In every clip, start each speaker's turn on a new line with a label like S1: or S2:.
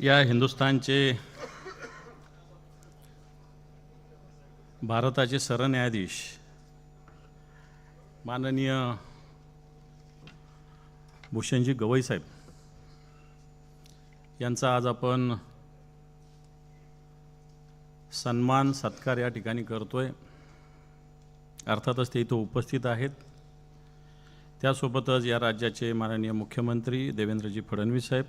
S1: या हिंदुस्थानचे भारताचे सरन्यायाधीश माननीय भूषणजी गवई साहेब यांचा आज आपण सन्मान सत्कार या ठिकाणी करतो आहे अर्थातच ते इथं उपस्थित आहेत. त्यासोबतच या राज्याचे माननीय मुख्यमंत्री देवेंद्रजी फडणवीस साहेब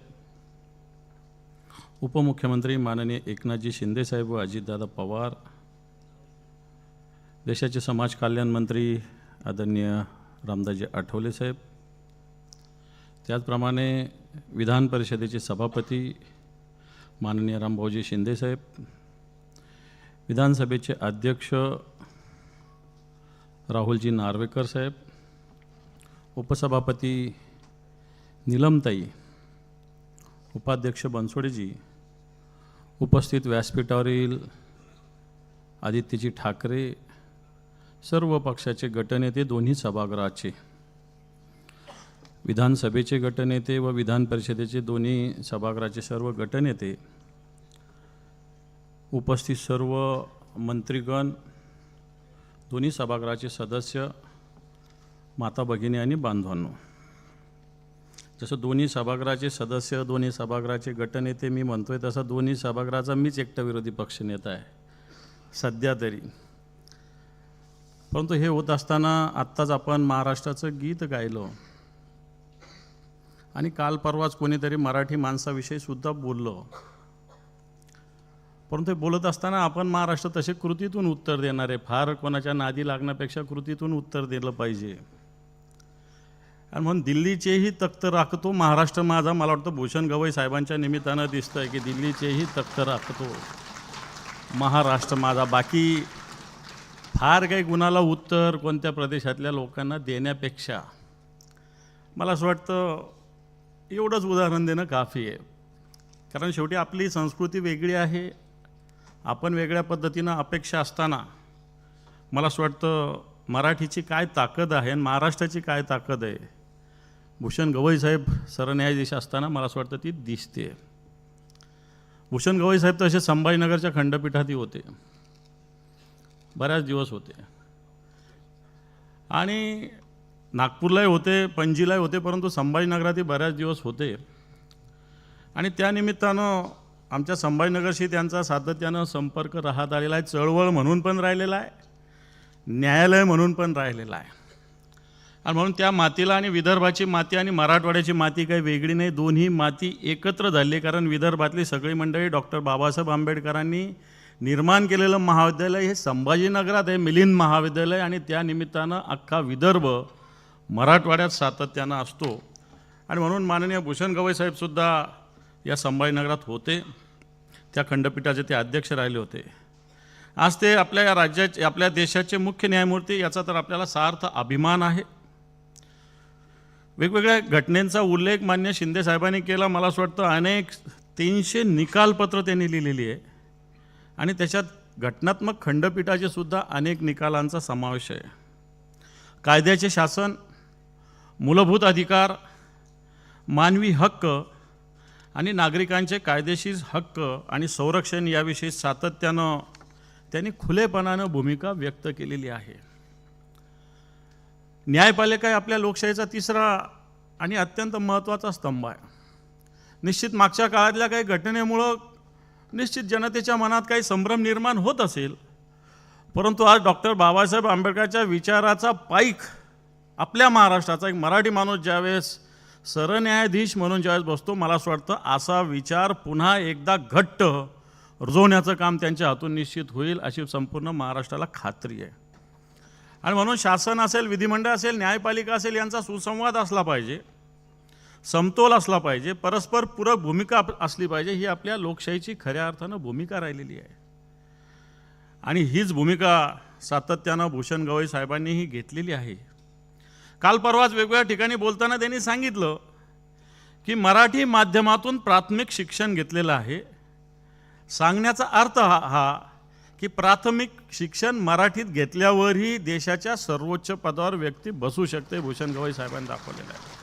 S1: उपमुख्यमंत्री माननीय एकनाथजी शिंदेसाहेब व अजितदादा पवार देशाचे समाज कल्याण मंत्री आदरणीय रामदासजी आठवले साहेब त्याचप्रमाणे विधान परिषदेचे सभापती माननीय रामभाऊजी शिंदेसाहेब विधानसभेचे अध्यक्ष राहुलजी नार्वेकर साहेब उपसभापती निलमताई उपाध्यक्ष बनसोडेजी उपस्थित व्यासपीठावरील आदित्यजी ठाकरे सर्व पक्षाचे गटनेते दोन्ही सभागृहाचे विधानसभेचे गटनेते व विधान परिषदेचे दोन्ही सभागृहाचे सर्व गटनेते उपस्थित सर्व मंत्रीगण दोन्ही सभागृहाचे सदस्य माता भगिनी आणि बांधवांनो. जसं दोन्ही सभागृहाचे सदस्य दोन्ही सभागृहाचे गटनेते मी म्हणतोय तसं दोन्ही सभागृहाचा मीच एकटा विरोधी पक्षनेता आहे. सध्या तरी. परंतु हे होत असताना आत्ताच आपण महाराष्ट्राचं गीत गायलो. आणि काल परवाच कोणीतरी मराठी माणसाविषयी सुद्धा परंतु बोलत असताना आपण महाराष्ट्र तसे कृतीतून उत्तर देणार आहे. फार कोणाच्या नादी लागण्यापेक्षा कृतीतून उत्तर दिलं पाहिजे. आणि म्हणून दिल्लीचेही तख्त राखतो. महाराष्ट्र माझा मला वाटतं भूषण गवई साहेबांच्या निमित्तानं दिसतं आहे की दिल्लीचेही तख्त राखतो. महाराष्ट्र माझा. बाकी फार काही गुणाला उत्तर कोणत्या प्रदेशातल्या लोकांना देण्यापेक्षा मला असं वाटतं एवढंच उदाहरण देणं काफी आहे. कारण शेवटी आपली संस्कृती वेगळी आहे. आपण वेगळ्या पद्धतीनं अपेक्षा असताना मला असं वाटतं मराठीची काय ताकद आहे आणि महाराष्ट्राची काय ताकद आहे? भूषण गवई साहेब सरन्यायाधीश असताना मला असं वाटतं ती दिसते. भूषण गवई साहेब तसे संभाजीनगरच्या खंडपीठातही होते. बऱ्याच दिवस होते. आणि नागपूरलाही होते पणजीलाही होते परंतु संभाजीनगरातही बऱ्याच दिवस होते. आणि त्यानिमित्तानं आमच्या संभाजीनगरशी त्यांचा सातत्यानं संपर्क राहत आलेला आहे चळवळ म्हणून पण राहिलेला आहे. न्यायालय म्हणून पण राहिलेला आहे. आणि म्हणून त्या मातीला आणि विदर्भाची माती आणि मराठवाड्याची माती काही वेगळी नाही. दोन्ही माती एकत्र झाली कारण विदर्भातली सगळी मंडळी डॉक्टर बाबासाहेब आंबेडकरांनी निर्माण केलेलं महाविद्यालय हे संभाजीनगरात आहे मिलिंद महाविद्यालय आणि त्या निमित्तानं अख्खा विदर्भ मराठवाड्यात सातत्यानं असतो. आणि म्हणून माननीय भूषण गवई साहेबसुद्धा या संभाजीनगरात होते. त्या खंडपीठाचे ते अध्यक्ष राहिले होते. आज ते आपल्या या राज्याचे आपल्या देशाचे मुख्य न्यायमूर्ती याचा तर आपल्याला सार्थ अभिमान आहे. वेगवेगळ्या घटनेचा उल्लेख मान्य शिंदे साहेबांनी केला. मला असं वाटतं अनेक तीनशे निकालपत्र त्यांनी लिहिलेली आहे. आणि त्याच्यात घटनात्मक खंडपीठाचे सुद्धा अनेक निकालांचा समावेश आहे. कायद्याचे शासन मूलभूत अधिकार मानवी हक्क आणि नागरिकांचे कायदेशीर हक्क आणि संरक्षण याविषयी सातत्यानं त्यांनी खुलेपणानं भूमिका व्यक्त केलेली आहे. न्यायपालिका आपल्या लोकशाहीचा तिसरा आणि अत्यंत महत्त्वाचा स्तंभ आहे. निश्चित मागच्या काळातल्या काही घटनेमुळं निश्चित जनतेच्या मनात काही संभ्रम निर्माण होत असेल परंतु आज डॉक्टर बाबासाहेब आंबेडकरच्या विचाराचा पाईक आपल्या महाराष्ट्राचा एक मराठी माणूस ज्यावेळेस सरन्यायाधीश म्हणून ज्यावेळेस बसतो मला असं वाटतं असा विचार पुन्हा एकदा घट्ट रुजवण्याचं काम त्यांच्या हातून निश्चित होईल अशी संपूर्ण महाराष्ट्राला खात्री आहे. आणि म्हणून शासन असेल विधिमंडळ असेल न्यायपालिका असेल यांचा सुसंवाद असला पाहिजे समतोल असला पाहिजे परस्पर पूरक भूमिका असली पाहिजे ही आपल्या लोकशाहीची खऱ्या अर्थानं भूमिका राहिलेली आहे. आणि हीच भूमिका सातत्यानं भूषण गवई साहेबांनीही घेतलेली आहे. काल परवाच वेगवेगळ्या ठिकाणी बोलताना त्यांनी सांगितलं की मराठी माध्यमातून प्राथमिक शिक्षण घेतलेलं आहे. सांगण्याचा अर्थ हा हा की प्राथमिक शिक्षण मराठीत घेतल्यावरही देशाच्या सर्वोच्च पदावर व्यक्ती बसू शकते भूषण गवई साहेबांनी दाखवलेलं आहे.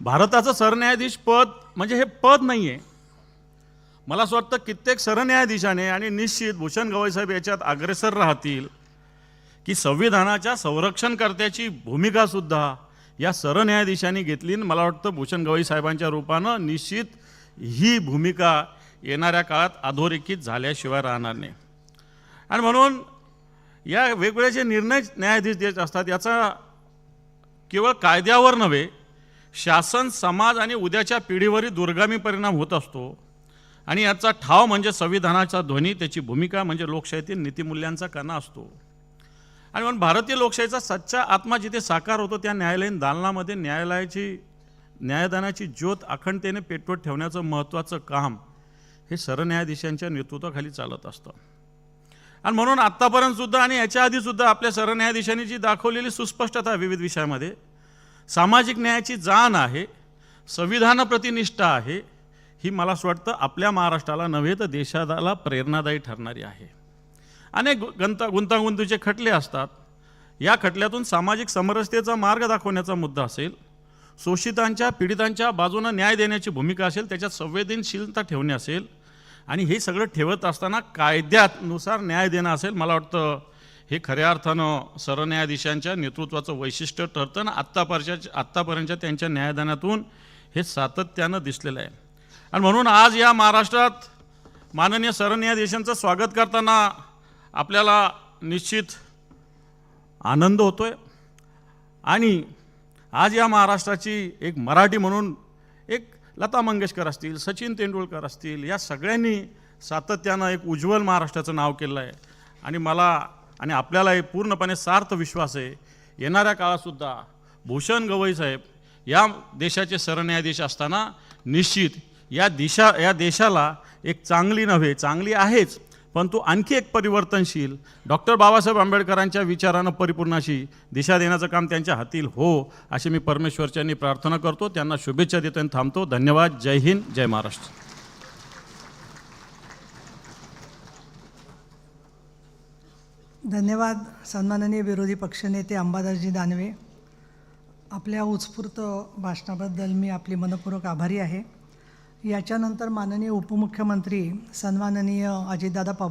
S1: भारताचं सरन्यायाधीश पद म्हणजे हे पद नाही आहे मला असं वाटतं कित्येक सरन्यायाधीशाने आणि निश्चित भूषण गवई साहेब याच्यात अग्रेसर राहतील की संविधानाच्या संरक्षणकर्त्याची भूमिकासुद्धा या सरन्यायाधीशांनी घेतली आणि मला वाटतं भूषण गवई साहेबांच्या रूपानं निश्चित ही भूमिका येणाऱ्या काळात अधोरेखित झाल्याशिवाय राहणार नाही. आणि म्हणून या वेगवेगळे जे निर्णय न्यायाधीश देत असतात याचा केवळ कायद्यावर नव्हे शासन समाज आणि उद्याच्या पिढीवरही दुर्गामी परिणाम होत असतो. आणि याचा ठाव म्हणजे संविधानाचा ध्वनी त्याची भूमिका म्हणजे लोकशाहीतील नीतिमूल्यांचा कणा असतो. आणि म्हणून भारतीय लोकशाहीचा सच्चा आत्मा जिथे साकार होतो त्या न्यायालयीन दालनामध्ये न्यायालयाची न्यायदानाची ज्योत अखंडतेने पेटवत ठेवण्याचं महत्त्वाचं काम हे सरन्यायाधीशांच्या नेतृत्वाखाली चालत असतं. आणि म्हणून आत्तापर्यंत सुद्धा आणि याच्या आधीसुद्धा आपल्या सरन्यायाधीशांनी जी दाखवलेली सुस्पष्टता विविध विषयामध्ये सामाजिक न्यायाची जाण आहे संविधान प्रतिनिष्ठा आहे ही मला असं वाटतं आपल्या महाराष्ट्राला नव्हे तर देशाला प्रेरणादायी ठरणारी आहे. अनेक गंता गुंतागुंतीचे खटले असतात. या खटल्यातून सामाजिक समरसतेचा मार्ग दाखवण्याचा मुद्दा असेल. शोषितांच्या पीडितांच्या बाजूनं न्याय देण्याची भूमिका असेल त्याच्यात संवेदनशीलता ठेवणे असेल. आणि हे सगळं ठेवत असताना कायद्यानुसार न्याय देणं असेल मला वाटतं हे खऱ्या अर्थानं सरन्यायाधीशांच्या नेतृत्वाचं वैशिष्ट्य ठरतं आणि आत्तापर्यंतच्या आत्तापर्यंतच्या त्यांच्या न्यायदानातून हे सातत्यानं दिसलेलं आहे. आणि म्हणून आज या महाराष्ट्रात माननीय सरन्यायाधीशांचं स्वागत करताना आपल्याला निश्चित आनंद होतो आहे आणि आज या महाराष्ट्राची एक मराठी म्हणून एक लता मंगेशकर असतील सचिन तेंडुलकर असतील या सगळ्यांनी सातत्यानं एक उज्ज्वल महाराष्ट्राचं नाव केलं आहे आणि मला आणि आपल्याला हे पूर्णपणे सार्थ विश्वास आहे. येणाऱ्या काळातसुद्धा भूषण गवई साहेब या देशाचे सरन्यायाधीश असताना निश्चित या दिशा या देशाला एक चांगली नव्हे चांगली आहेच. परंतु आणखी एक परिवर्तनशील. डॉक्टर बाबासाहेब आंबेडकरांच्या विचारानं परिपूर्ण अशी दिशा देण्याचं काम त्यांच्या हातील हो अशी मी परमेश्वरच्यांनी प्रार्थना करतो. त्यांना शुभेच्छा देतो आणि थांबतो. धन्यवाद. जय हिंद. जय महाराष्ट्र.
S2: धन्यवाद सन्माननीय विरोधी पक्षनेते अंबादासजी दानवे. आपल्या उत्स्फूर्त भाषणाबद्दल मी आपली मनपूर्वक आभारी आहे. याच्यानंतर माननीय उपमुख्यमंत्री सन्माननीय अजितदादा पवार